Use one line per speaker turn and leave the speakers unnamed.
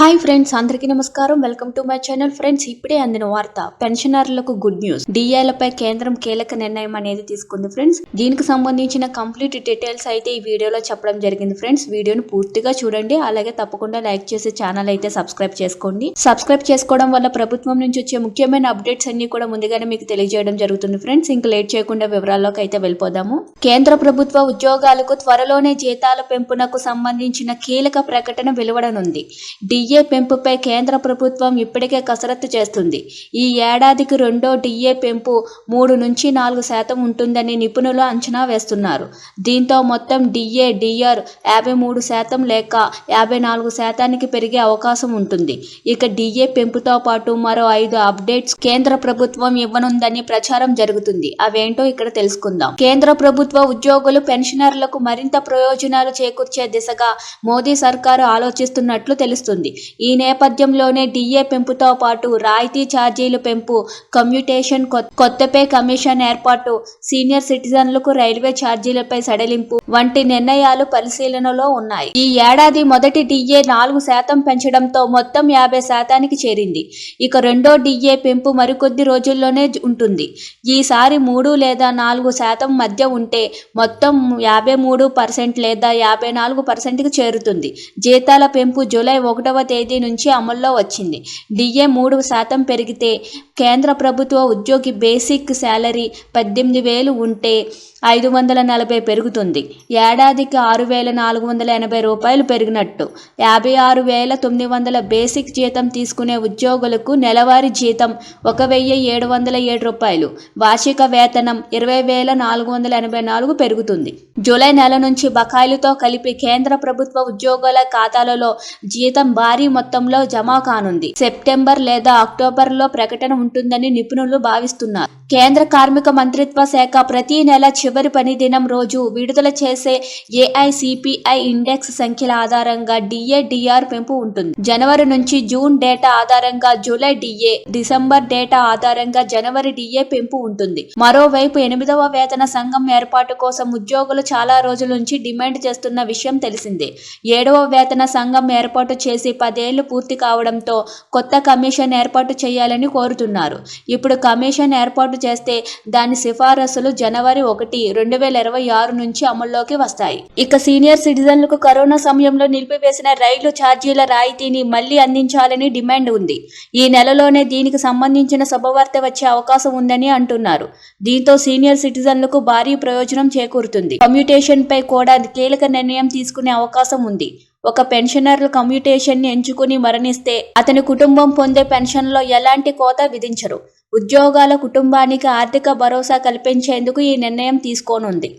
Hi friends అందరికీ నమస్కారం. Welcome to my channel friends. ఇప్పుడే అందిన వార్త పెన్షనర్లకు గుడ్ న్యూస్. డిఏలపై కేంద్రం కీలక నిర్ణయం అనేది తీసుకుంది ఫ్రెండ్స్. దీనికి సంబంధించిన కంప్లీట్ డీటెయిల్స్ అయితే ఈ వీడియోలో చెప్పడం జరిగింది ఫ్రెండ్స్. వీడియోను పూర్తిగా చూడండి. అలాగే తప్పకుండా లైక్ చేసి ఛానల్ అయితే సబ్స్క్రైబ్ చేసుకోండి. సబ్స్క్రైబ్ చేసుకోవడం వల్ల ప్రభుత్వం నుంచి వచ్చే ముఖ్యమైన అప్డేట్స్ అన్ని కూడా ముందుగానే మీకు తెలియజేయడం జరుగుతుంది ఫ్రెండ్స్. ఇంకా లేట్ చేయకుండా వివరాల్లోకి అయితే వెళ్ళిపోదాము. కేంద్ర ప్రభుత్వ ఉద్యోగాలకు త్వరలోనే జీతాల పెంపునకు సంబంధించిన కీలక ప్రకటన వెలువడనుంది. డిఏ పెంపుపై కేంద్ర ప్రభుత్వం ఇప్పటికే కసరత్తు చేస్తుంది. ఈ ఏడాదికి రెండో డిఏ పెంపు మూడు నుంచి నాలుగు శాతం ఉంటుందని నిపుణులు అంచనా వేస్తున్నారు. దీంతో మొత్తం డిఏ డిఆర్ యాభై మూడు శాతం లేక యాభై నాలుగు శాతానికి పెరిగే అవకాశం ఉంటుంది. ఇక డిఏ పెంపుతో పాటు మరో ఐదు అప్డేట్స్ కేంద్ర ప్రభుత్వం ఇవ్వనుందని ప్రచారం జరుగుతుంది. అవేంటో ఇక్కడ తెలుసుకుందాం. కేంద్ర ప్రభుత్వ ఉద్యోగులు పెన్షనర్లకు మరింత ప్రయోజనాలు చేకూర్చే దిశగా మోదీ సర్కారు ఆలోచిస్తున్నట్లు తెలుస్తుంది. ఈ నేపథ్యంలోనే డిఏ పెంపుతో పాటు రాయితీ ఛార్జీలు పెంపు కమ్యూటేషన్ కొత్త పే కమిషన్ ఏర్పాటు సీనియర్ సిటిజన్లకు రైల్వే ఛార్జీలపై సడలింపు వంటి నిర్ణయాలు పరిశీలనలో ఉన్నాయి. ఈ ఏడాది మొదటి డిఏ నాలుగు శాతం పెంచడంతో మొత్తం యాభై శాతానికి చేరింది. ఇక రెండో డిఏ పెంపు మరికొద్ది రోజుల్లోనే ఉంటుంది. ఈసారి మూడు లేదా నాలుగు శాతం మధ్య ఉంటే మొత్తం యాభై మూడు పర్సెంట్ లేదా యాభై నాలుగు పర్సెంట్కి చేరుతుంది. జీతాల పెంపు జూలై ఒకటవ తేదీ నుంచి అమల్లో వచ్చింది. డిఏ మూడు శాతం పెరిగితే కేంద్ర ప్రభుత్వ ఉద్యోగి బేసిక్ శాలరీ పద్దెనిమిది వేలు ఉంటే ఐదు వందల నలభై పెరుగుతుంది. ఏడాదికి ఆరు వేల నాలుగు వందల ఎనభై రూపాయలు పెరిగినట్టు. యాభై ఆరు వేల తొమ్మిది వందల బేసిక్ జీతం తీసుకునే ఉద్యోగులకు నెలవారీ జీతం ఒక వెయ్యి ఏడు వందల ఏడు రూపాయలు. వార్షిక వేతనం ఇరవై వేల నాలుగు వందల ఎనభై నాలుగు పెరుగుతుంది. జూలై నెల నుంచి బకాయిలతో కలిపి కేంద్ర ప్రభుత్వ ఉద్యోగుల ఖాతాలలో జీతం భారీ మొత్తంలో జమ కానుంది. సెప్టెంబర్ లేదా అక్టోబర్లో ప్రకటన ఉంటుందని నిపుణులు భావిస్తున్నారు. కేంద్ర కార్మిక మంత్రిత్వ శాఖ ప్రతి నెల చివరి పని దినం రోజు విడుదల చేసే ఏఐసిపిఐ ఇండెక్స్ సంఖ్యల ఆధారంగా డిఏ డిఆర్ పెంపు ఉంటుంది. జనవరి నుంచి జూన్ డేటా ఆధారంగా జూలై డిఏ డిసెంబర్ డేటా ఆధారంగా జనవరి డిఏ పెంపు ఉంటుంది. మరోవైపు ఎనిమిదవ వేతన సంఘం ఏర్పాటు కోసం ఉద్యోగులు చాలా రోజుల నుంచి డిమాండ్ చేస్తున్న విషయం తెలిసిందే. ఏడవ వేతన సంఘం ఏర్పాటు చేసి పదేళ్ళు పూర్తి కావడంతో కొత్త కమిషన్ ఏర్పాటు చేయాలని కోరుతున్నారు. ఇప్పుడు కమిషన్ ఏర్పాటు చేస్తే దాని సిఫారసులు జనవరి ఒకటి రెండు వేల ఇరవై ఆరు నుంచి అమల్లోకి వస్తాయి. ఇక సీనియర్ సిటిజన్లకు కరోనా సమయంలో నిలిపివేసిన రైలు ఛార్జీల రాయితీని మళ్ళీ అందించాలని డిమాండ్ ఉంది. ఈ నెలలోనే దీనికి సంబంధించిన శుభవార్త వచ్చే అవకాశం ఉందని అంటున్నారు. దీంతో సీనియర్ సిటిజన్లకు భారీ ప్రయోజనం చేకూరుతుంది. కమ్యూటేషన్ పై కూడా కీలక నిర్ణయం తీసుకునే అవకాశం ఉంది. ఒక పెన్షనర్ కమ్యూటేషన్ని ఎంచుకుని మరణిస్తే అతని కుటుంబం పొందే పెన్షన్లో ఎలాంటి కోత విధించరు. ఉద్యోగాల కుటుంబానికి ఆర్థిక భరోసా కల్పించేందుకు ఈ నిర్ణయం తీసుకోనుంది.